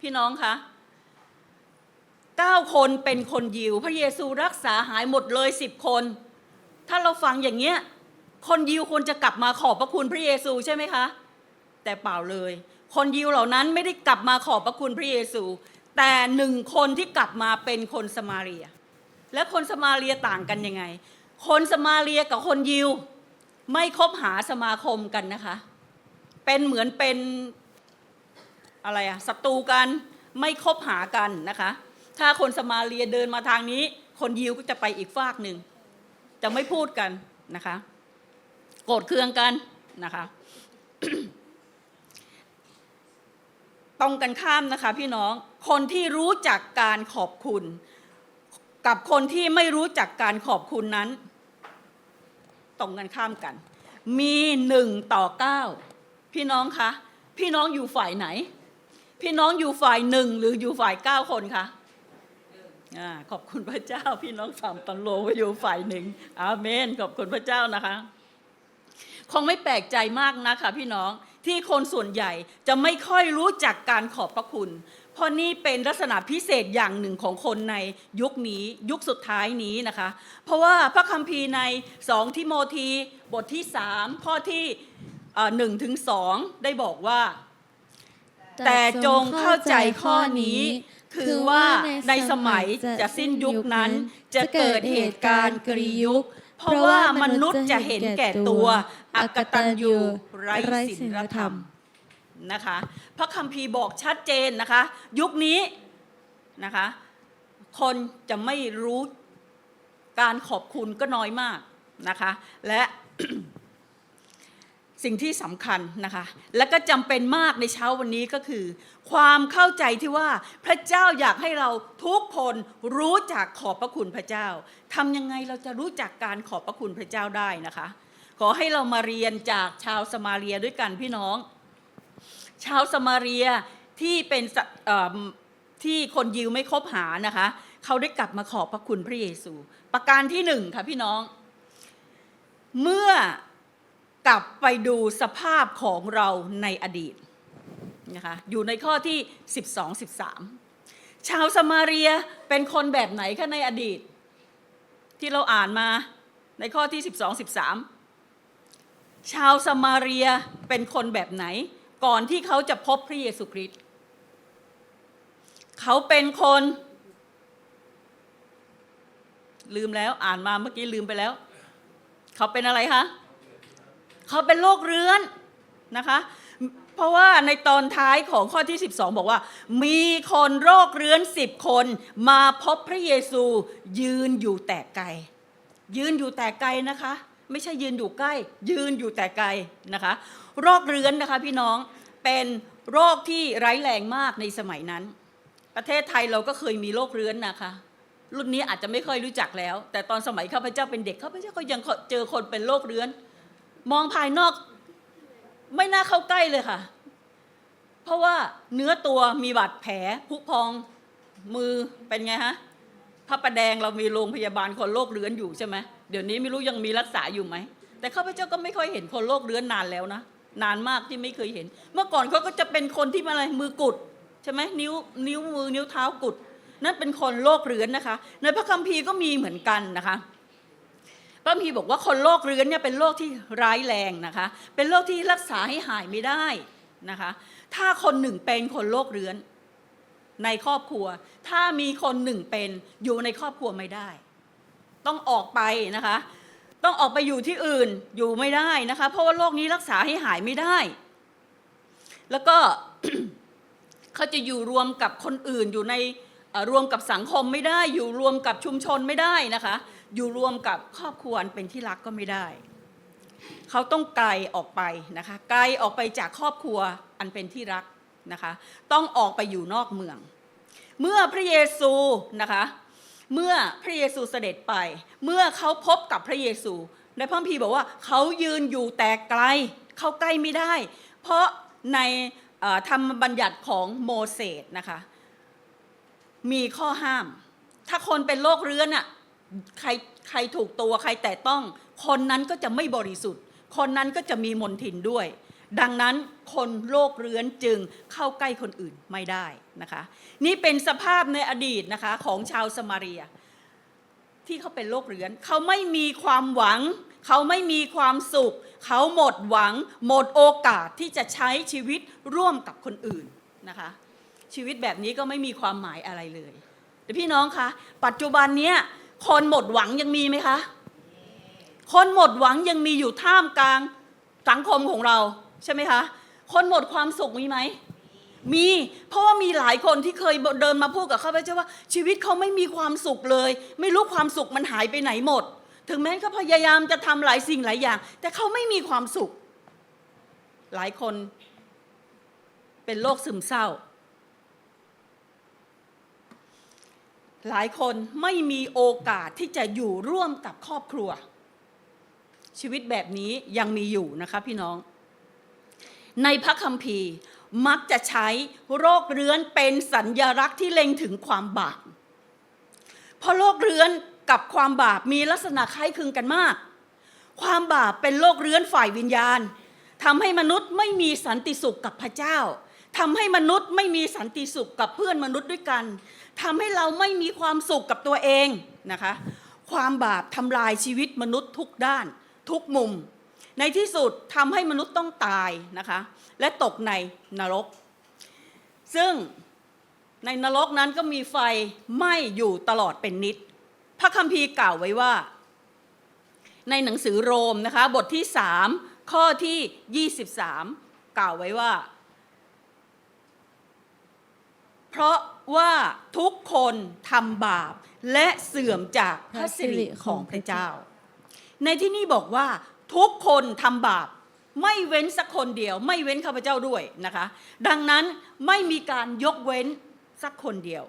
พี่น้องคะเก้าคนเป็นคนยิว พระเยซูรักษาหายหมดเลยสิบคน ถ้าเราฟังอย่างเงี้ย คนยิวควรจะกลับมาขอบพระคุณพระเยซูใช่ไหมคะ แต่เปล่าเลย คนยิวเหล่านั้นไม่ได้กลับมาขอบพระคุณพระเยซู แต่หนึ่งคนที่กลับมาเป็นคนสมาเรีย และคนสมาเรียต่างกันยังไง คนสมาเรียกับคนยิว ไม่คบหาสมาคมกันนะคะ เป็นเหมือนเป็น อะไรอะศัตรูกันไม่คบหากันนะคะ ถ้าคนสมาเรียเดินมาทางนี้ คนยิวก็จะไปอีกฝากหนึ่ง จะไม่พูดกันนะคะ โกรธเคืองกันนะคะ ตรงกันข้ามนะคะพี่น้อง คนที่รู้จักการขอบคุณ กับคนที่ไม่รู้จักการขอบคุณนั้น ตรงกันข้ามกัน มีหนึ่งต่อเก้าพี่น้องคะ พี่น้องอยู่ฝ่ายไหน พี่น้องอยู่ฝ่ายหนึ่งหรืออยู่ฝ่ายเก้าคนคะอขอบคุณพระเจ้า พี่น้องสามตันโลว่าอยู่ฝ่ายหนึ่งอาเมน ขอบคุณพระเจ้านะคะ คงไม่แปลกใจมากนะคะพี่น้องที่คนส่วนใหญ่จะไม่ค่อยรู้จักการขอบพระคุณ เพราะนี่เป็นลักษณะพิเศษอย่างหนึ่งของคนในยุคนี้ยุคสุดท้ายนี้นะคะ เพราะว่าพระคัมภีร์ใน 2 ทิโมธีบทที่ 3 ข้อที่หนึ่งถึงสองได้บอกว่า แต่จงเข้าใจข้อนี้ คือว่าในสมัยจะสิ้นยุคนั้น จะเกิดเหตุการณ์กรียุค เพราะว่ามนุษย์จะเห็นแก่ตัว อักตันยูไร้ศีลธรรมนะคะพระคัมภีร์บอกชัดเจนนะคะ ยุคนี้นะคะ คนจะไม่รู้การขอบคุณก็น้อยมากนะคะ และ สิ่งที่สำคัญนะคะ และก็จำเป็นมากในเช้าวันนี้ก็คือ ความเข้าใจที่ว่าพระเจ้าอยากให้เราทุกคนรู้จักขอบพระคุณพระเจ้าทำยังไงเราจะรู้จักการขอบพระคุณพระเจ้าได้นะคะ ขอให้เรามาเรียนจากชาวสมาเรียด้วยกันพี่น้อง ชาวสมาเรียที่เป็นที่คนยิวไม่คบหานะคะ เขาได้กลับมาขอบพระคุณพระเยซู ประการที่หนึ่งค่ะพี่น้อง เมื่อ กลับไปดูสภาพของเราในอดีตนะคะอยู่ในข้อที่ 12 13 ชาวสมาเรียเป็นคนแบบไหนคะในอดีต ที่เราอ่านมาในข้อที่ 12 13 ชาวสมาเรียเป็นคนแบบไหน ก่อนที่เขาจะพบพระเยซูคริสต์เขาเป็นคน ลืมแล้วอ่านมาเมื่อกี้ลืมไปแล้ว เขาเป็นอะไรคะ เขาเป็นโรคเรื้อนนะคะ เพราะว่าในตอนท้ายของข้อที่ 12 บอกว่า มีคนโรคเรื้อนสิบคนมาพบพระเยซู ยืนอยู่แต่ไกล ยืนอยู่แต่ไกลนะคะ ไม่ใช่ยืนอยู่ใกล้ ยืนอยู่แต่ไกลนะคะ โรคเรื้อนนะคะพี่น้องเป็นโรคที่ร้ายแรงมากในสมัยนั้น ประเทศไทยเราก็เคยมีโรคเรื้อนนะคะ รุ่นนี้อาจจะไม่ค่อยรู้จักแล้ว แต่ตอนสมัยข้าพเจ้าเป็นเด็กข้าพเจ้าก็ยังเจอคนเป็นโรคเรื้อน มองภายนอก ไม่น่าเข้าใกล้เลยค่ะ เพราะว่าเนื้อตัวมีบาดแผลผุพองมือเป็นไงฮะพระประแดงเรามีโรงพยาบาลคนโรคเรื้อนอยู่ใช่ไหมเดี๋ยวนี้ไม่รู้ยังมีรักษาอยู่ไหมแต่ข้าพเจ้าก็ไม่ค่อยเห็นคนโรคเรื้อนนานแล้วนะนานมากที่ไม่เคยเห็น เมื่อก่อนเขาก็จะเป็นคนที่มาอะไรมือกุดใช่ไหมนิ้วนิ้วมือนิ้วเท้ากุด นั่นเป็นคนโรคเรื้อนนะคะ ในพระคัมภีร์ก็มีเหมือนกันนะคะ พระพีบอกว่าคนโรคเรื้อนเนี่ยเป็นโรคที่ร้ายแรงนะคะ เป็นโรคที่รักษาให้หายไม่ได้นะคะ ถ้าคนหนึ่งเป็นคนโรคเรื้อน ในครอบครัว ถ้ามีคนหนึ่งเป็นอยู่ในครอบครัวไม่ได้ ต้องออกไปนะคะ ต้องออกไปอยู่ที่อื่นอยู่ไม่ได้นะคะ เพราะว่าโรคนี้รักษาให้หายไม่ได้ แล้วก็เขาจะอยู่รวมกับคนอื่นอยู่ในรวมกับสังคมไม่ได้ อยู่รวมกับชุมชนไม่ได้นะคะ อยู่รวมกับครอบครัวอันเป็นที่รักก็ไม่ได้ เขาต้องไกลออกไปนะคะ ไกลออกไปจากครอบครัวอันเป็นที่รักนะคะ ต้องออกไปอยู่นอกเมือง เมื่อพระเยซูนะคะเมื่อพระเยซูเสด็จไป เมื่อเขาพบกับพระเยซูในพระคัมภีบอกว่าเขายืนอยู่แต่ไกล เข้าใกล้ไม่ได้ เพราะในธรรมบัญญัติของโมเสสนะคะ มีข้อห้าม ถ้าคนเป็นโรคเรื้อนอะ ใครใครถูกตัวใครแต่ต้อง คนนั้นก็จะไม่บริสุทธิ์ คนนั้นก็จะมีมนทินด้วย ดังนั้นคนโรคเรื้อนจึงเข้าใกล้คนอื่นไม่ได้นะคะ นี่เป็นสภาพในอดีตนะคะของชาวสมาเรีย ที่เขาเป็นโรคเรื้อน เขาไม่มีความหวัง เขาไม่มีความสุข เขาหมดหวัง หมดโอกาสที่จะใช้ชีวิตร่วมกับคนอื่นนะคะ ชีวิตแบบนี้ก็ไม่มีความหมายอะไรเลยแต่พี่น้องคะปัจจุบันเนี้ย คนหมดหวังยังมีไหมคะ คนหมดหวังยังมีอยู่ท่ามกลางสังคมของเราใช่ไหมคะ คนหมดความสุขมีไหม มี เพราะว่ามีหลายคนที่เคยเดินมาพูดกับข้าพเจ้าว่า ชีวิตเขาไม่มีความสุขเลย ไม่รู้ความสุขมันหายไปไหนหมด ถึงแม้เขาพยายามจะทำหลายสิ่งหลายอย่าง แต่เขาไม่มีความสุข หลายคนเป็นโรคซึมเศร้า หลายคนไม่มีโอกาสที่จะอยู่ร่วมกับครอบครัว ชีวิตแบบนี้ยังมีอยู่นะคะพี่น้อง ในพระคัมภีร์มักจะใช้โรคเรื้อนเป็นสัญญลักษณ์ที่เล็งถึงความบาปเพราะโรคเรื้อนกับความบาปมีลักษณะคล้ายคลึงกันมาก ความบาปเป็นโรคเรื้อนฝ่ายวิญญาณทำให้มนุษย์ไม่มีสันติสุขกับพระเจ้าทำให้มนุษย์ไม่มีสันติสุขกับเพื่อนมนุษย์ด้วยกัน ทำให้เราไม่มีความสุขกับตัวเองนะคะ ความบาปทำลายชีวิตมนุษย์ทุกด้าน ทุกมุม ในที่สุดทำให้มนุษย์ต้องตายนะคะ และตกในนรก ซึ่งในนรกนั้นก็มีไฟไหม้อยู่ตลอดเป็นนิด พระคัมภีร์กล่าวไว้ว่า ในหนังสือโรมนะคะบทที่ 3 ข้อที่ 23 กล่าวไว้ว่า เพราะ ว่าทุกคนทำบาปและเสื่อมจากพระสิริของพระเจ้า ในที่นี่บอกว่าทุกคนทำบาปไม่เว้นสักคนเดียว ไม่เว้นข้าพเจ้าด้วยนะคะ ดังนั้นไม่มีการยกเว้นสักคนเดียว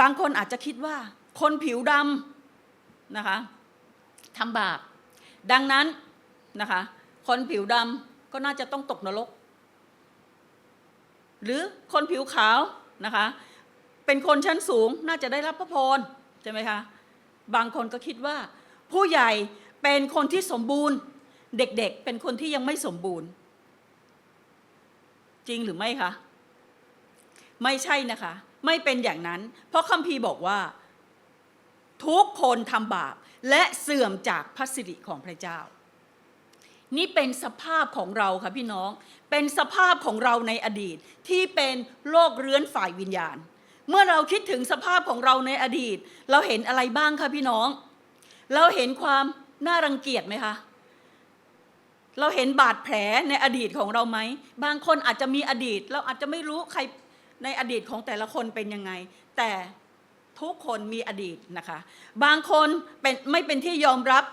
บางคนอาจจะคิดว่า คนผิวดำนะคะทำบาป ดังนั้นนะคะ คนผิวดำก็น่าจะต้องตกนรก หรือคนผิวขาวนะคะ เป็นคนชั้นสูงน่าจะได้รับพระพรใช่ไหมคะ บางคนก็คิดว่า ผู้ใหญ่เป็นคนที่สมบูรณ์ เด็กๆ เป็นคนที่ยังไม่สมบูรณ์ จริงหรือไม่คะ ไม่ใช่นะคะ ไม่เป็นอย่างนั้น เพราะคัมภีร์บอกว่า ทุกคนทำบาปและเสื่อมจากพระสิริของพระเจ้า นี่เป็นสภาพของเราค่ะพี่น้อง เป็นสภาพของเราในอดีตที่เป็นโรคเรื้อนฝ่ายวิญญาณ เมื่อเราคิดถึงสภาพของเราในอดีต เราเห็นอะไรบ้างคะพี่น้อง เราเห็นความน่ารังเกียจไหมคะ เราเห็นบาดแผลในอดีตของเราไหม บางคนอาจจะมีอดีต เราอาจจะไม่รู้ใครในอดีตของแต่ละคนเป็นยังไง แต่ทุกคนมีอดีตนะคะ บางคนเป็นไม่เป็นที่ยอมรับ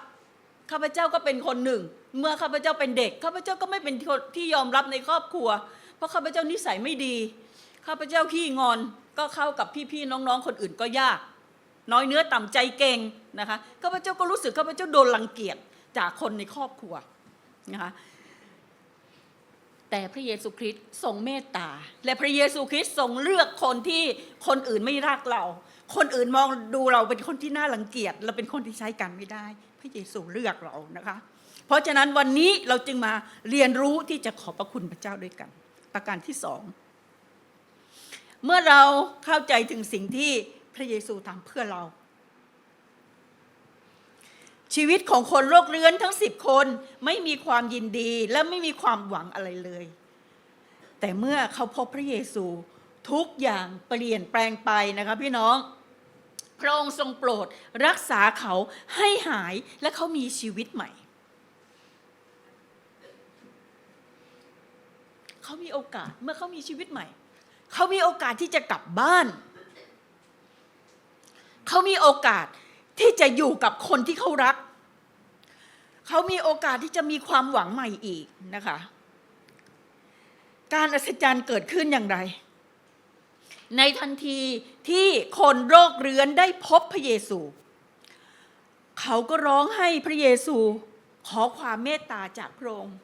ข้าพเจ้าก็เป็นคนหนึ่ง เมื่อข้าพเจ้าเป็นเด็กข้าพเจ้าก็ไม่เป็นที่ยอมรับในครอบครัว เพราะข้าพเจ้านิสัยไม่ดีข้าพเจ้าขี้งอน ก็เข้ากับพี่ๆน้องๆ คนอื่นก็ยาก น้อยเนื้อต่ำใจเก่งนะคะข้าพเจ้าก็รู้สึกข้าพเจ้าโดนรังเกียจจากคนในครอบครัวนะคะแต่พระเยซูคริสต์ทรงเมตตา และพระเยซูคริสต์ทรงเลือกคนที่คนอื่นไม่รักเรา คนอื่นมองดูเราเป็นคนที่น่ารังเกียจเราเป็นคนที่ใช้กันไม่ได้ พระเยซูเลือกเรานะคะ เพราะฉะนั้นวันนี้เราจึงมาเรียนรู้ที่จะขอบพระคุณพระเจ้าด้วยกัน ประการที่สอง เมื่อเราเข้าใจถึงสิ่งที่พระเยซูทำเพื่อเรา ชีวิตของคนโรคเรื้อนทั้งสิบคนไม่มีความยินดีและไม่มีความหวังอะไรเลย แต่เมื่อเขาพบพระเยซูทุกอย่างเปลี่ยนแปลงไปนะคะพี่น้อง พระองค์ทรงโปรดรักษาเขาให้หายและเขามีชีวิตใหม่ เขามีโอกาสเมื่อเขามีชีวิตใหม่ เขามีโอกาสที่จะกลับบ้าน เขามีโอกาสที่จะอยู่กับคนที่เขารัก เขามีโอกาสที่จะมีความหวังใหม่อีกนะคะ การอัศจรรย์เกิดขึ้นอย่างไร ในทันทีที่คนโรคเรื้อนได้พบพระเยซู เขาก็ร้องให้พระเยซูขอความเมตตาจากพระองค์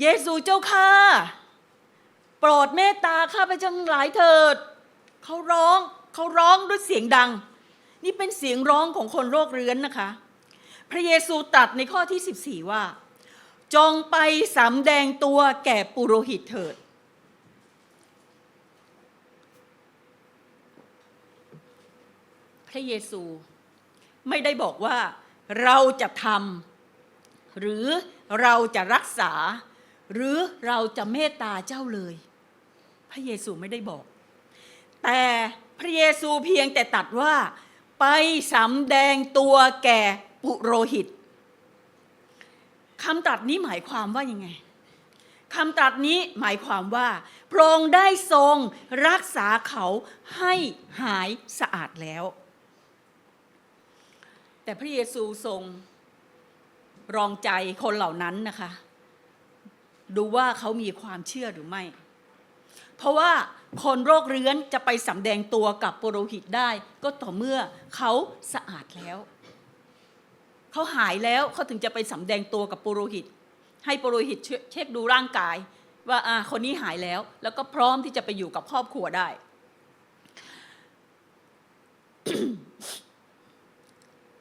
เยซูเจ้าข้า ปรดเมตตาข้าพเจ้าทั้งหลายเถิด เขาร้องเขาร้องด้วยเสียงดัง นี่เป็นเสียงร้องของคนโรคเรื้อนนะคะ พระเยซูตรัสในข้อที่ 14 ว่า จงไปสำแดงตัวแก่ปุโรหิตเถิด พระเยซูไม่ได้บอกว่าเราจะทำหรือเราจะรักษา หรือเราจะเมตตาเจ้าเลย ระเยซูไม่ได้บอก แต่พระเยซูเพียงแต่ตัดว่า ไปสำแดงตัวแก่ปุโรหิตคำตรัสนี้หมายความว่ายังไงคำตรัสนี้หมายความว่า พระองค์ได้ทรงรักษาเขาให้หายสะอาดแล้ว แต่พระเยซูทรงรองใจคนเหล่านั้นนะคะ ดูว่าเขามีความเชื่อหรือไม่ เพราะว่าคนโรคเรื้อนจะไปสำแดงตัวกับปุโรหิตได้ ก็ต่อเมื่อเขาสะอาดแล้ว เขาหายแล้วเขาถึงจะไปสำแดงตัวกับปุโรหิต ให้ปุโรหิตเช็คดูร่างกาย ว่าอ่าคนนี้หายแล้ว แล้วก็พร้อมที่จะไปอยู่กับครอบครัวได้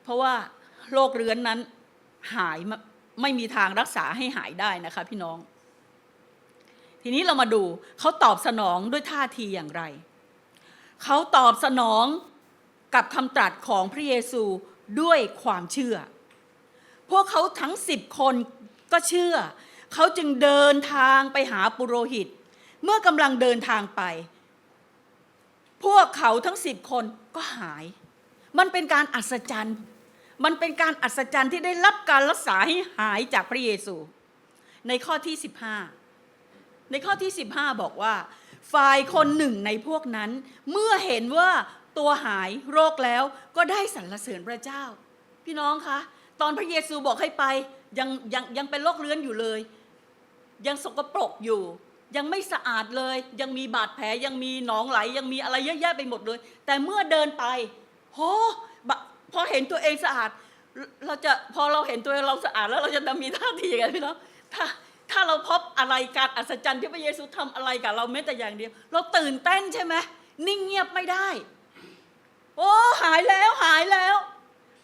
เพราะว่าโรคเรื้อนนั้นหายไม่มีทางรักษาให้หายได้นะคะพี่น้อง ทีนี้เรามาดูเขาตอบสนองด้วยท่าทีอย่างไร เขาตอบสนองกับคำตรัสของพระเยซูด้วยความเชื่อ พวกเขาทั้งสิบคนก็เชื่อ เขาจึงเดินทางไปหาปุโรหิต เมื่อกำลังเดินทางไป พวกเขาทั้งสิบคนก็หาย มันเป็นการอัศจรรย์ มันเป็นการอัศจรรย์ที่ได้รับการรักษาให้หายจากพระเยซู ในข้อที่ 15 ในข้อที่ 15 บอกว่า ฝ่ายคนหนึ่งในพวกนั้น เมื่อเห็นว่าตัวหายโรคแล้วก็ได้สรรเสริญพระเจ้า พี่น้องคะตอนพระเยซูบอกให้ไปยังยังยังเป็นโรคเรื้อนอยู่เลย ยังสกปรกอยู่ ยังไม่สะอาดเลย ยังมีบาดแผลยังมีหนองไหล ยังมีอะไรเยอะแยะไปหมดเลย แต่เมื่อเดินไปโหพอเห็นตัวเองสะอาด เราจะพอเราเห็นตัวเองเราสะอาดแล้วเราจะมีท่าทียังไงพี่น้อง ถ้าเราพบอะไรการอัศจรรย์ที่พระเยซูทำอะไรกับเราแม้แต่อย่างเดียว เราตื่นเต้นใช่ไหมนิ่งเงียบไม่ได้ โอ้หายแล้วหายแล้ว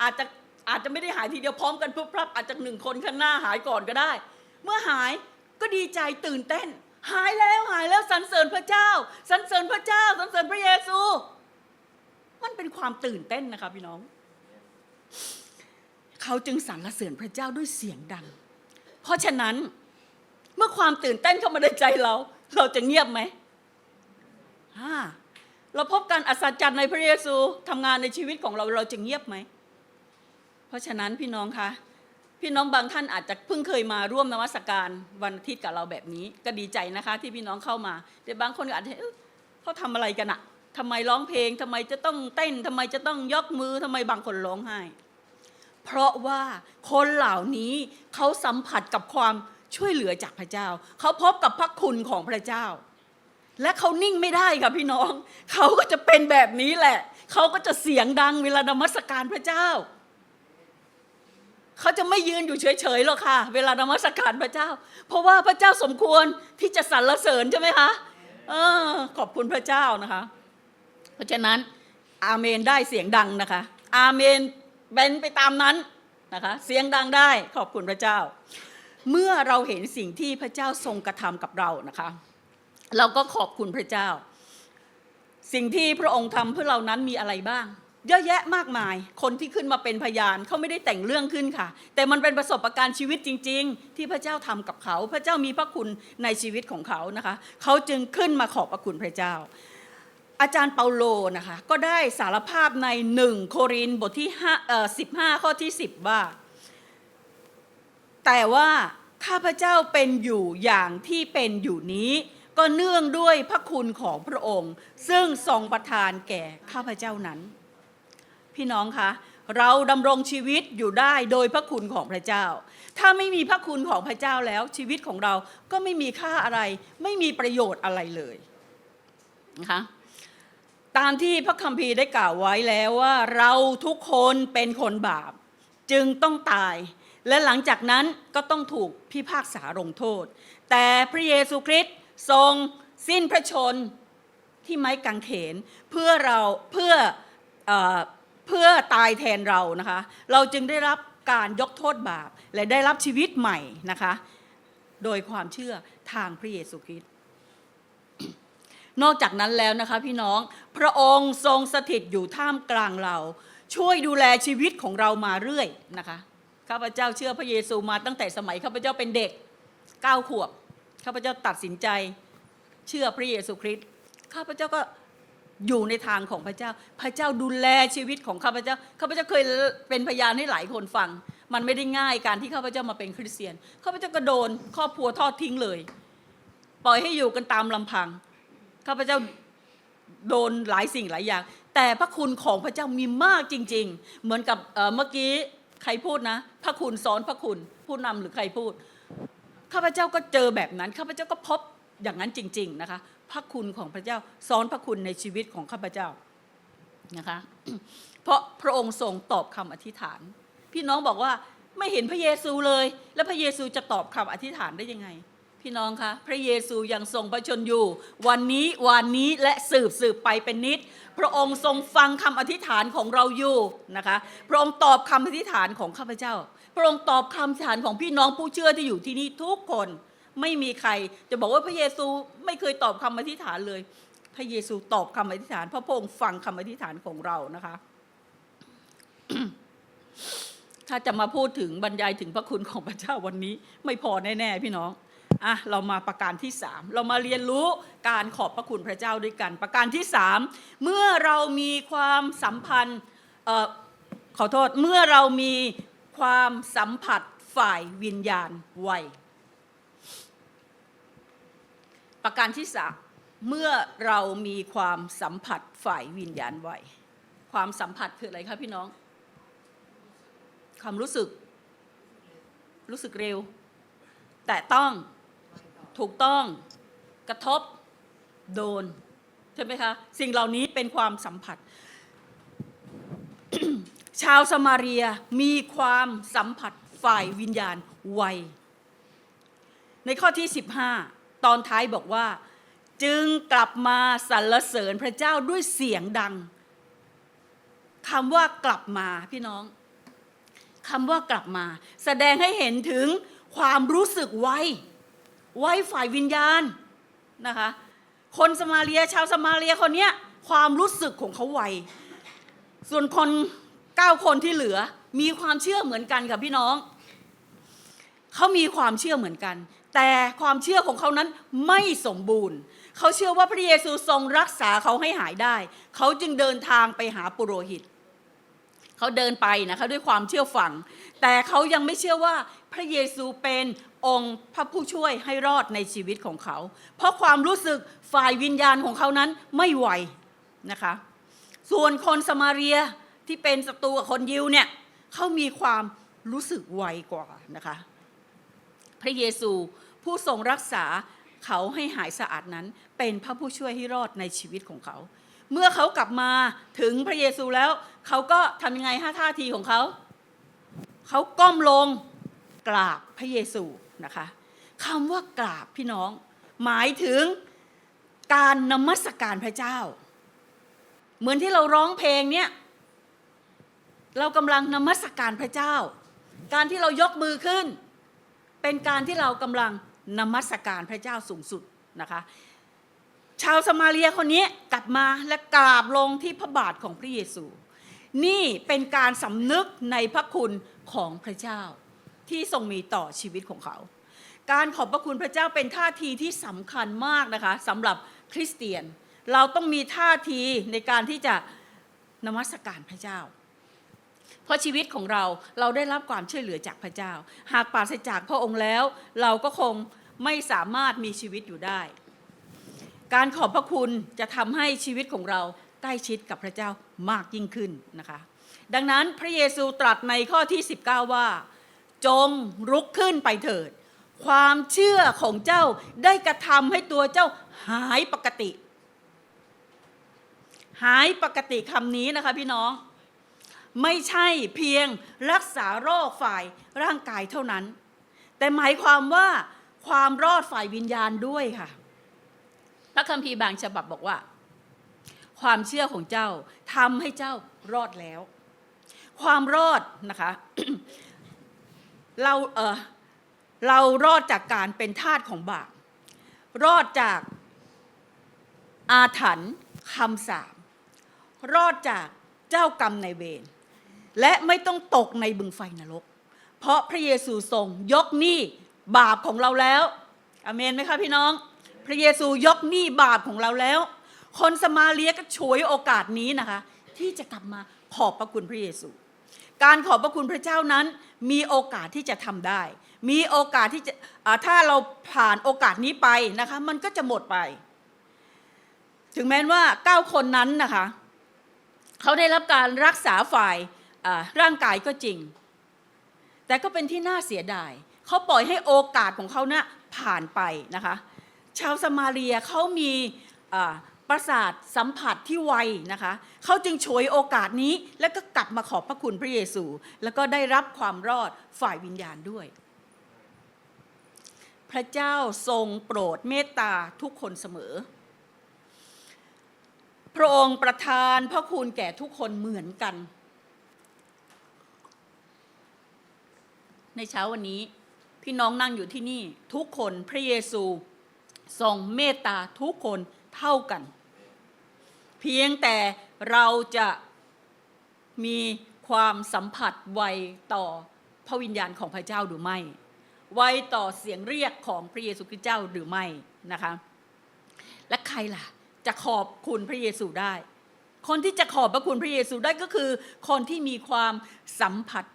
อาจจะอาจจะไม่ได้หายทีเดียวพร้อมกันปุ๊บพรับอาจจะหนึ่งคนข้างหน้าหายก่อนก็ได้ เมื่อหายก็ดีใจตื่นเต้น หายแล้วหายแล้วสรรเสริญพระเจ้าสรรเสริญพระเจ้าสรรเสริญพระเยซู มันเป็นความตื่นเต้นนะคะพี่น้อง เขาจึงสรรเสริญพระเจ้าด้วยเสียงดัง เพราะฉะนั้น เมื่อความตื่นเต้นเข้ามาในใจเรา เราจะเงียบไหมเราพบการอัศจรรย์ในพระเยซูทำงานในชีวิตของเราเราจะเงียบไหม เพราะฉะนั้นพี่น้องคะพี่น้องบางท่านอาจจะเพิ่งเคยมาร่วมนมัสการวันอาทิตย์กับเราแบบนี้ ก็ดีใจนะคะ ที่พี่น้องเข้ามา แต่บางคนก็อาจจะเขาทำอะไรกันอะทำไมร้องเพลงทำไมจะต้องเต้นทำไมจะต้องยกมือทำไมบางคนร้องไห้ เพราะว่าคนเหล่านี้เขาสัมผัสกับความ ช่วยเหลือจากพระเจ้า เขาพบกับพระคุณของพระเจ้า และเขานิ่งไม่ได้ค่ะพี่น้อง เขาก็จะเป็นแบบนี้แหละ เขาก็จะเสียงดังเวลานมัสการพระเจ้า เขาจะไม่ยืนอยู่เฉยๆหรอกค่ะ เวลานมัสการพระเจ้า เพราะว่าพระเจ้าสมควรที่จะสรรเสริญใช่ไหมคะเออขอบคุณพระเจ้านะคะ เพราะฉะนั้นอาเมนได้เสียงดังนะคะ อาเมนเป็นไปตามนั้นนะคะ เสียงดังได้ขอบคุณพระเจ้า เมื่อเราเห็นสิ่งที่พระเจ้าทรงกระทำกับเรานะคะ เราก็ขอบคุณพระเจ้า สิ่งที่พระองค์ทำเพื่อเรานั้นมีอะไรบ้าง เยอะแยะมากมาย คนที่ขึ้นมาเป็นพยานเขาไม่ได้แต่งเรื่องขึ้นค่ะ แต่มันเป็นประสบการณ์ชีวิตจริง ๆ ที่พระเจ้าทำกับเขา พระเจ้ามีพระคุณในชีวิตของเขานะคะ เขาจึงขึ้นมาขอบพระคุณพระเจ้าอาจารย์เปาโลนะคะก็ได้สารภาพในหนึ่งโครินบทที่ห้าเอ่อสิบห้าข้อที่สิบว่า แต่ว่าข้าพเจ้าเป็นอยู่อย่างที่เป็นอยู่นี้ ก็เนื่องด้วยพระคุณของพระองค์ ซึ่งทรงประทานแก่ข้าพเจ้านั้น พี่น้องคะเราดำรงชีวิตอยู่ได้โดยพระคุณของพระเจ้า ถ้าไม่มีพระคุณของพระเจ้าแล้ว ชีวิตของเราก็ไม่มีค่าอะไร ไม่มีประโยชน์อะไรเลยนะคะตามที่พระคัมภีร์ได้กล่าวไว้แล้วว่า เราทุกคนเป็นคนบาป จึงต้องตาย และหลังจากนั้นก็ต้องถูกพิพากษาลงโทษ แต่พระเยซูคริสต์ทรงสิ้นพระชนที่ไม้กางเขนเพื่อเราเพื่อเออเพื่อตายแทนเรานะคะ เราจึงได้รับการยกโทษบาป และได้รับชีวิตใหม่นะคะ โดยความเชื่อทางพระเยซูคริสต์นอกจากนั้นแล้วนะคะพี่น้องพระองค์ทรงสถิตอยู่ท่ามกลางเรา ช่วยดูแลชีวิตของเรามาเรื่อยนะคะ ข้าพเจ้าเชื่อพระเยซูมาตั้งแต่สมัยข้าพเจ้าเป็นเด็กเก้าขวบข้าพเจ้าตัดสินใจเชื่อพระเยซูคริสต์ข้าพเจ้าก็อยู่ในทางของพระเจ้า พระเจ้าดูแลชีวิตของข้าพเจ้า ข้าพเจ้าเคยเป็นพยานให้หลายคนฟัง มันไม่ได้ง่ายการที่ข้าพเจ้ามาเป็นคริสเตียน ข้าพเจ้าก็โดนครอบครัวทอดทิ้งเลย ปล่อยให้อยู่กันตามลำพัง ข้าพเจ้าโดนหลายสิ่งหลายอย่าง แต่พระคุณของพระเจ้ามีมากจริง ๆ เหมือนกับเอ่อเมื่อกี้ ใครพูดนะ พระคุณซ้อนพระคุณ ผู้นำหรือใครพูด ข้าพเจ้าก็เจอแบบนั้น ข้าพเจ้าก็พบอย่างนั้นจริง ๆนะคะ พระคุณของพระเจ้าซ้อนพระคุณในชีวิตของข้าพเจ้านะคะ เพราะพระองค์ทรงตอบคำอธิษฐาน พี่น้องบอกว่าไม่เห็นพระเยซูเลย แล้วพระเยซูจะตอบคำอธิษฐานได้ยังไง พี่น้องคะพระเยซูยังทรงพระชนอยู่ วันนี้วันนี้และสืบสืบไปเป็นนิด พระองค์ทรงฟังคำอธิษฐานของเราอยู่นะคะ พระองค์ตอบคำอธิษฐานของข้าพเจ้า พระองค์ตอบคำอธิษฐานของพี่น้องผู้เชื่อที่อยู่ที่นี่ทุกคน ไม่มีใครจะบอกว่าพระเยซูไม่เคยตอบคำอธิษฐานเลย พระเยซูตอบคำอธิษฐานเพราะพระองค์ฟังคำอธิษฐานของเรานะคะถ้าจะมาพูดถึงบรรยายถึงพระคุณของพระเจ้าวันนี้ ไม่พอแน่ๆพี่น้อง อะเรามาประการที่สามเรามาเรียนรู้การขอบพระคุณพระเจ้าด้วยกัน ประการที่สามเมื่อเรามีความสัมพันธ์เอ่อขอโทษเมื่อเรามีความสัมผัสฝ่ายวิญญาณไวประการที่สามเมื่อเรามีความสัมผัสฝ่ายวิญญาณไวความสัมผัสคืออะไรคะพี่น้อง ความรู้สึก รู้สึกเร็ว แต่ต้อง ถูกต้องกระทบโดน ใช่ไหมคะ สิ่งเหล่านี้เป็นความสัมผัส ชาวสมาเรียมีความสัมผัสฝ่ายวิญญาณไวในข้อที่ 15 ตอนท้ายบอกว่า จึงกลับมาสรรเสริญพระเจ้าด้วยเสียงดังคำว่ากลับมาพี่น้องคำว่ากลับมา แสดงให้เห็นถึงความรู้สึกไว ไว้ฝ่ายวิญญาณนะคะ คนสมาเรียชาวสมาเรียคนเนี้ยความรู้สึกของเขาไว ส่วนคนเก้าคนที่เหลือมีความเชื่อเหมือนกันค่ะพี่น้อง เขามีความเชื่อเหมือนกัน แต่ความเชื่อของเขานั้นไม่สมบูรณ์ เขาเชื่อว่าพระเยซูทรงรักษาเขาให้หายได้ เขาจึงเดินทางไปหาปุโรหิต เขาเดินไปนะคะด้วยความเชื่อฝัง แต่เขายังไม่เชื่อว่าพระเยซูเป็นองค์พระผู้ช่วยให้รอดในชีวิตของเขา เพราะความรู้สึกฝ่ายวิญญาณของเขานั้นไม่ไหวนะคะ ส่วนคนสมาเรียที่เป็นศัตรูกับคนยิวเนี่ยเขามีความรู้สึกไวกว่านะคะ พระเยซูผู้ทรงรักษาเขาให้หายสะอาดนั้น เป็นพระผู้ช่วยให้รอดในชีวิตของเขา เมื่อเขากลับมาถึงพระเยซูแล้วเขาก็ทำยังไงฮะท่าทีของเขา เขาก้มลงกราบพระเยซูนะคะคำว่ากราบพี่น้อง หมายถึงการนมัสการพระเจ้า เหมือนที่เราร้องเพลงเนี่ยเรากำลังนมัสการพระเจ้า การที่เรายกมือขึ้น เป็นการที่เรากำลังนมัสการพระเจ้าสูงสุดนะคะ ชาวสมาเรียคนนี้กลับมาและกราบลงที่พระบาทของพระเยซู นี่เป็นการสำนึกในพระคุณของพระเจ้า ที่ทรงมีต่อชีวิตของเขา การขอบพระคุณพระเจ้าเป็นท่าทีที่สำคัญมากนะคะสำหรับคริสเตียน เราต้องมีท่าทีในการที่จะนมัสการพระเจ้า เพราะชีวิตของเราเราได้รับความช่วยเหลือจากพระเจ้า หากปราศจากพระองค์แล้ว เราก็คงไม่สามารถมีชีวิตอยู่ได้ การขอบพระคุณจะทำให้ชีวิตของเราใกล้ชิดกับพระเจ้ามากยิ่งขึ้นนะคะ ดังนั้นพระเยซูตรัสในข้อที่ 19 ว่า จงลุกขึ้นไปเถิด ความเชื่อของเจ้าได้กระทำให้ตัวเจ้าหายปกติ หายปกติคำนี้นะคะพี่น้อง ไม่ใช่เพียงรักษาโรคฝ่ายร่างกายเท่านั้น แต่หมายความว่าความรอดฝ่ายวิญญาณด้วยค่ะ พระคัมภีร์บางฉบับบอกว่า ความเชื่อของเจ้าทำให้เจ้ารอดแล้ว ความรอดนะคะเราเออเรารอดจากการเป็นทาสของบาปรอดจากอาถรรพ์คำสาปรอดจากเจ้ากรรมในเวรและไม่ต้องตกในบึงไฟนรก เพราะพระเยซูทรงยกหนี้บาปของเราแล้วอเมนไหมคะพี่น้อง ระเยซูยกหนี้บาปของเราแล้ว คนสมาเลียก็ฉวยโอกาสนี้นะคะ ที่จะกลับมาขอบพระคุณพระเยซู การขอบพระคุณพระเจ้านั้น มีโอกาสที่จะทำได้ มีโอกาสที่จะถ้าเราผ่านโอกาสนี้ไปนะคะ มันก็จะหมดไป ถึงแม้ว่าเก้าคนนั้นนะคะเขาได้รับการรักษาฝ่ายร่างกายก็จริง แต่ก็เป็นที่น่าเสียดายเขาปล่อยให้โอกาสของเขาเนี่ยผ่านไปนะคะ ชาวสมาเรียเขามีประสาทสัมผัสที่ไวนะคะเขาจึงฉวยโอกาสนี้แล้วก็กลับมาขอบพระคุณพระเยซู แล้วก็ได้รับความรอดฝ่ายวิญญาณด้วย พระเจ้าทรงโปรดเมตตาทุกคนเสมอ พระองค์ประทานพระคุณแก่ทุกคนเหมือนกัน ในเช้าวันนี้พี่น้องนั่งอยู่ที่นี่ทุกคนพระเยซู ทรงเมตตาทุกคนเท่ากัน เพียงแต่เราจะมีความสัมผัสไวต่อพระวิญญาณของพระเจ้าหรือไม่ ไวต่อเสียงเรียกของพระเยซูคริสต์เจ้าหรือไม่นะคะและใครล่ะจะขอบคุณพระเยซูได้ คนที่จะขอบพระคุณพระเยซูได้ก็คือ คนที่มีความสัมผัส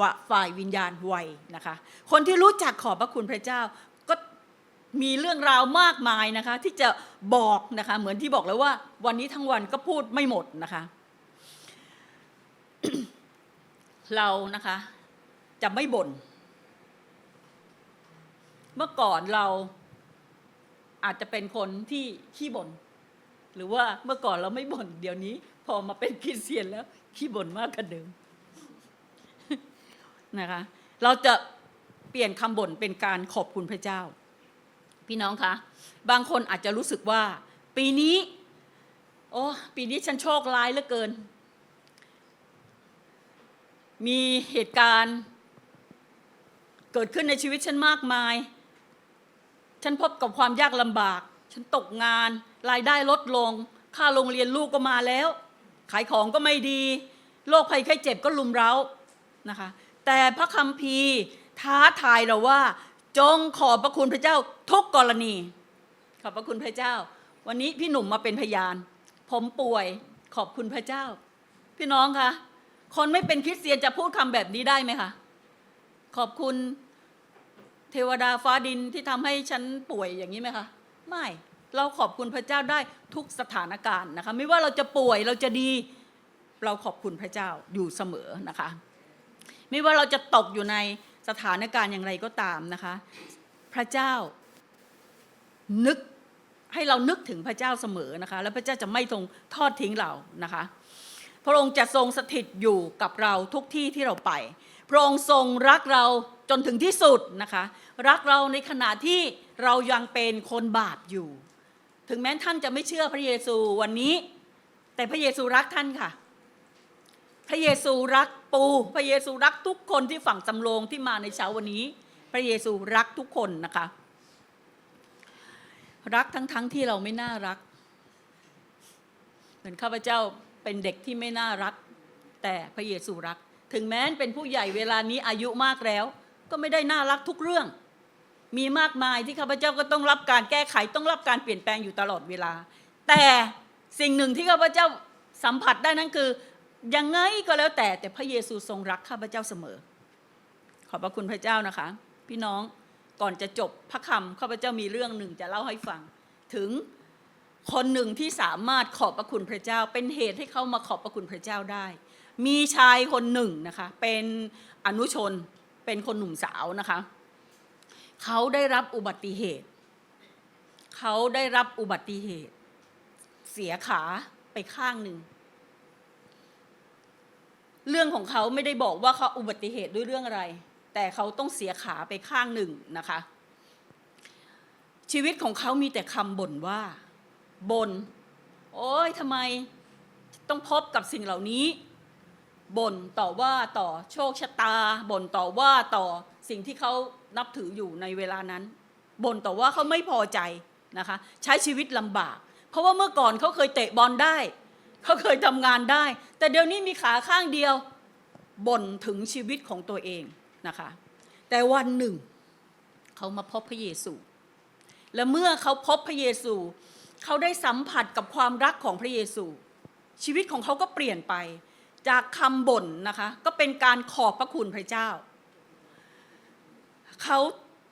วะฝ่ายวิญญาณไวนะคะ คนที่รู้จักขอบพระคุณพระเจ้า มีเรื่องราวมากมายนะคะ ที่จะบอกนะคะ เหมือนที่บอกแล้วว่า วันนี้ทั้งวันก็พูดไม่หมดนะคะ เรานะคะ จะไม่บ่นเมื่อก่อนเราอาจจะเป็นคนที่ขี้บ่นหรือว่าเมื่อก่อนเราไม่บ่นเดี๋ยวนี้ พอมาเป็นคริสเตียนแล้ว ขี้บ่นมากกว่าเดิมนะคะ เราจะเปลี่ยนคำบ่นเป็นการขอบคุณพระเจ้า พี่น้องคะบางคนอาจจะรู้สึกว่า ปีนี้ โอ้ปีนี้ฉันโชคร้ายเหลือเกิน มีเหตุการณ์ เกิดขึ้นในชีวิตฉันมากมาย ฉันพบกับความยากลำบาก ฉันตกงาน รายได้ลดลง ค่าโรงเรียนลูกก็มาแล้ว ขายของก็ไม่ดีโรคภัยไข้เจ็บก็ลุมเร้านะคะ แต่พระคัมภีร์ท้าทายเราว่า จงขอบพระคุณพระเจ้า ทุกกรณี ขอบพระคุณพระเจ้า วันนี้พี่หนุ่มมาเป็นพยาน ผมป่วยขอบคุณพระเจ้า พี่น้องคะคนไม่เป็นคริสเตียนจะพูดคำแบบนี้ได้ไหมคะขอบคุณเทวดาฟ้าดินที่ทำให้ฉันป่วยอย่างนี้ไหมคะไม่เราขอบคุณพระเจ้าได้ทุกสถานการณ์นะคะ ไม่ว่าเราจะป่วยเราจะดี เราขอบคุณพระเจ้าอยู่เสมอนะคะ ไม่ว่าเราจะตกอยู่ในสถานการณ์อย่างไรก็ตามนะคะ พระเจ้า นึกให้เรานึกถึงพระเจ้าเสมอนะคะ แล้วพระเจ้าจะไม่ทรงทอดทิ้งเรานะคะ พระองค์จะทรงสถิตอยู่กับเราทุกที่ที่เราไป พระองค์ทรงรักเราจนถึงที่สุดนะคะ รักเราในขณะที่เรายังเป็นคนบาปอยู่ ถึงแม้ท่านจะไม่เชื่อพระเยซูวันนี้ แต่พระเยซูรักท่านค่ะ พระเยซูรักปู พระเยซูรักทุกคนที่ฝั่งจำโรงที่มาในเช้าวันนี้ พระเยซูรักทุกคนนะคะ รักทั้งๆทที่เราไม่น่ารัก เหมือนข้าพเจ้าเป็นเด็กที่ไม่น่ารัก แต่พระเยซูรัก ถึงแม้เป็นผู้ใหญ่เวลานี้อายุมากแล้ว ก็ไม่ได้น่ารักทุกเรื่อง มีมากมายที่ข้าพเจ้าก็ต้องรับการแก้ไขต้องรับการเปลี่ยนแปลงอยู่ตลอดเวลา แต่สิ่งหนึ่งที่ข้าพเจ้าสัมผัสได้นั่นคือยังไงก็แล้วแต่แต่พระเยซูทรงรักข้าพเจ้าเสมอ ขอบพระคุณพระเจ้านะคะ พี่น้อง ก่อนจะจบพระคำข้าพเจ้ามีเรื่องหนึ่งจะเล่าให้ฟัง ถึงคนหนึ่งที่สามารถขอบพระคุณพระเจ้า เป็นเหตุให้เขามาขอบพระคุณพระเจ้าได้ มีชายคนหนึ่งนะคะเป็นอนุชนเป็นคนหนุ่มสาวนะคะเขาได้รับอุบัติเหตุ เขาได้รับอุบัติเหตุ เสียขาไปข้างหนึ่ง เรื่องของเขาไม่ได้บอกว่าเขาอุบัติเหตุด้วยเรื่องอะไร แต่เขาต้องเสียขาไปข้างหนึ่งนะคะ ชีวิตของเขามีแต่คำบ่นว่าบน่นโอ้ยทำไมต้องพบกับสิ่งเหล่านี้บ่นต่อว่าต่อโชคชะตาบ่นต่อว่าต่อสิ่งที่เขานับถืออยู่ในเวลานั้นบ่นต่อว่าเขาไม่พอใจนะคะ ใช้ชีวิตลำบาก เพราะว่าเมื่อก่อนเขาเคยเตะบอลได้ เขาเคยทำงานได้ แต่เดี๋ยวนี้มีขาข้างเดียวบ่นถึงชีวิตของตัวเอง นะคะ แต่วันหนึ่ง เขามาพบพระเยซู และเมื่อเขาพบพระเยซู เขาได้สัมผัสกับความรักของพระเยซู ชีวิตของเขาก็เปลี่ยนไป จากคำบ่นนะคะ ก็เป็นการขอบพระคุณพระเจ้า เขา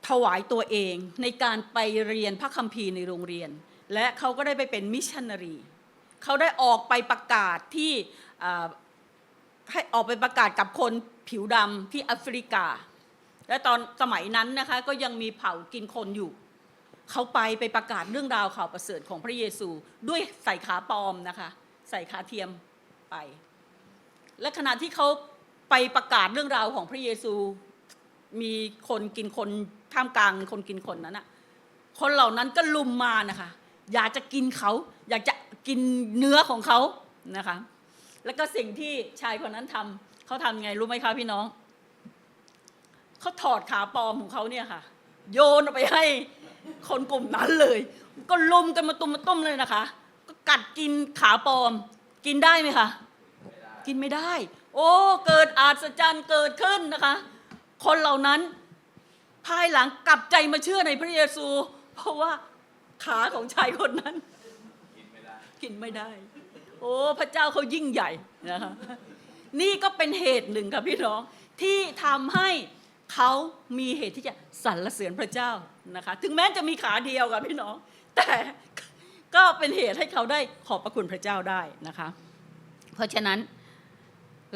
ถวายตัวเองในการไปเรียนพระคัมภีร์ในโรงเรียน และเขาก็ได้ไปเป็นมิชชันนารีเขาได้ออกไปประกาศที่ให้ออกไปประกาศกับคน ผิวดำที่แอฟริกา และตอนสมัยนั้นนะคะก็ยังมีเผ่ากินคนอยู่ เขาไปไปประกาศเรื่องราวข่าวประเสริฐของพระเยซูด้วยใส่ขาปลอมนะคะ ใส่ขาเทียมไป และขณะที่เขาไปประกาศเรื่องราวของพระเยซูมีคนกินคนท่ามกลางคนกินคนนั้นอะคนเหล่านั้นก็ลุมมานะคะ อยากจะกินเขาอยากจะกินเนื้อของเขานะคะ แล้วก็สิ่งที่ชายคนนั้นทำ เขาทำไงรู้ไหมคะพี่น้องเขาถอดขาปลอมของเขาเนี่ยค่ะ โยนไปให้คนกลุ่มนั้นเลย ก็ลุมกันมาตุมมาต้มเลยนะคะ ก็กัดกินขาปลอม กินได้ไหมคะกินไม่ได้ โอ้ เกิดอาศจรรย์เกิดขึ้นนะคะ คนเหล่านั้นภายหลังกลับใจมาเชื่อในพระเยซู เพราะว่าขาของชายคนนั้น กินไม่ได้ โอ้ พระเจ้าเขายิ่งใหญ่นะคะ นี่ก็เป็นเหตุหนึ่งค่ะพี่น้องที่ทำให้เขามีเหตุที่จะสรรเสริญพระเจ้านะคะ ถึงแม้จะมีขาเดียวค่ะพี่น้อง แต่ก็เป็นเหตุให้เขาได้ขอบพระคุณพระเจ้าได้นะคะ เพราะฉะนั้น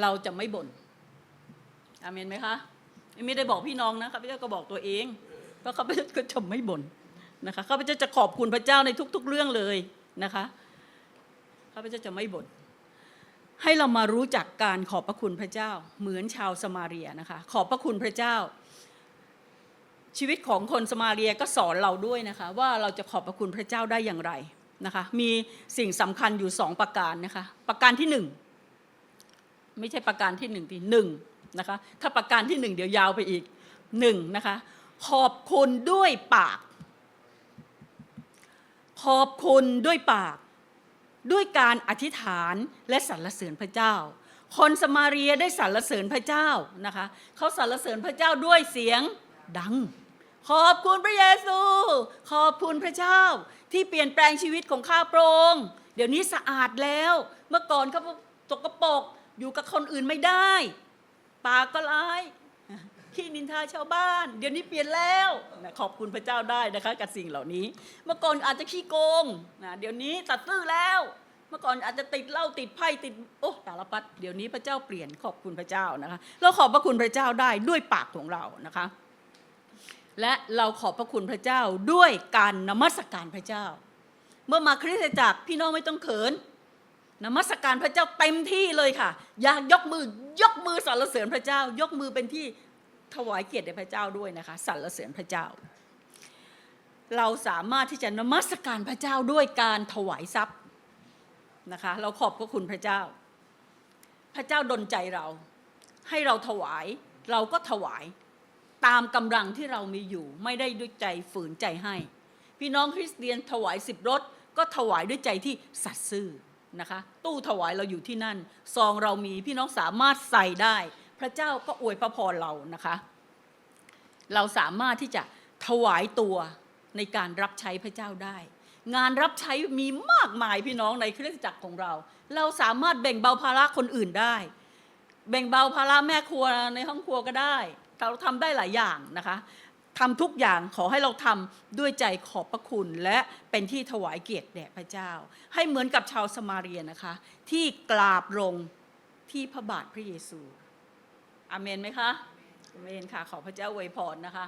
เราจะไม่บ่นอามนไหมคะไม่ได้บอกพี่น้องนะข้าพเจ้าก็บอกตัวเอง เพราะข้าพเจ้าก็จะไม่บ่นนะคะข้าพเจ้าจะขอบคุณพระเจ้าในทุก ๆ เรื่องเลยนะคะข้าพเจ้าจะไม่บ่น ให้เรามารู้จักการขอบพระคุณพระเจ้า เหมือนชาวสมาเรียนะคะ ขอบพระคุณพระเจ้า ชีวิตของคนสมาเรียก็สอนเราด้วยนะคะ ว่าเราจะขอบพระคุณพระเจ้าได้อย่างไรนะคะมีสิ่งสำคัญอยู่สองประการนะคะ ประการที่หนึ่งไม่ใช่ประการที่หนึ่งที่หนึ่งนะคะถ้าประการที่หนึ่งเดี๋ยวยาวไปอีกหนึ่งนะคะ ขอบคุณด้วยปาก ขอบคุณด้วยปาก ด้วยการอธิษฐานและสรรเสริญพระเจ้า คนสมาเรียได้สรรเสริญพระเจ้านะคะเขาสรรเสริญพระเจ้าด้วยเสียงดัง ขอบคุณพระเยซู ขอบคุณพระเจ้า ที่เปลี่ยนแปลงชีวิตของข้าพระองค์เดี๋ยวนี้สะอาดแล้ว เมื่อก่อนเขาตกกระปรกอยู่กับคนอื่นไม่ได้ ปากก็ร้าย ขี้นินทาชาวบ้าน เดี๋ยวนี้เปลี่ยนแล้วนะขอบคุณพระเจ้าได้นะคะ กับสิ่งเหล่านี้ เมื่อก่อนอาจจะขี้โกงนะเดี๋ยวนี้ตัดซื่อแล้ว เมื่อก่อนอาจจะติดเหล้าติดไพ่ติดโอ้สารพัดเดี๋ยวนี้พระเจ้าเปลี่ยนขอบคุณพระเจ้านะคะ เราขอบพระคุณพระเจ้าได้ด้วยปากของเรานะคะ และเราขอบพระคุณพระเจ้าด้วยการนมัสการพระเจ้า เมื่อมาคริสตจักรพี่น้องไม่ต้องเขินนมัสการพระเจ้าเต็มที่เลยค่ะ อยากยกมือยกมือสรรเสริญพระเจ้า ยกมือเป็นที่ ถวายเกียรติแด่พระเจ้าด้วยนะคะสรรเสริญพระเจ้า เราสามารถที่จะนมัสการพระเจ้าด้วยการถวายทรัพย์นะคะเราขอบพระคุณพระเจ้า พระเจ้าดลใจเรา ให้เราถวายเราก็ถวายตามกำลังที่เรามีอยู่ ไม่ได้ด้วยใจฝืนใจให้ พี่น้องคริสเตียนถวายสิบรถก็ถวายด้วยใจที่สัตย์ซื่อนะคะ ตู้ถวายเราอยู่ที่นั่น ซองเรามีพี่น้องสามารถใส่ได้ พระเจ้าก็อวยพระพรเรานะคะ เราสามารถที่จะถวายตัวในการรับใช้พระเจ้าได้ งานรับใช้มีมากมายพี่น้องในคริสตจักรของเรา เราสามารถแบ่งเบาภาระคนอื่นได้ แบ่งเบาภาระแม่ครัวในห้องครัวก็ได้ เราทำได้หลายอย่างนะคะทำทุกอย่างขอให้เราทำด้วยใจขอบพระคุณ และเป็นที่ถวายเกียรติแด่พระเจ้า ให้เหมือนกับชาวสมาเรียนะคะ ที่กราบลงที่พระบาทพระเยซู อเมนไหมคะอเมนค่ะ ขอพระเจ้าอวยพรนะคะ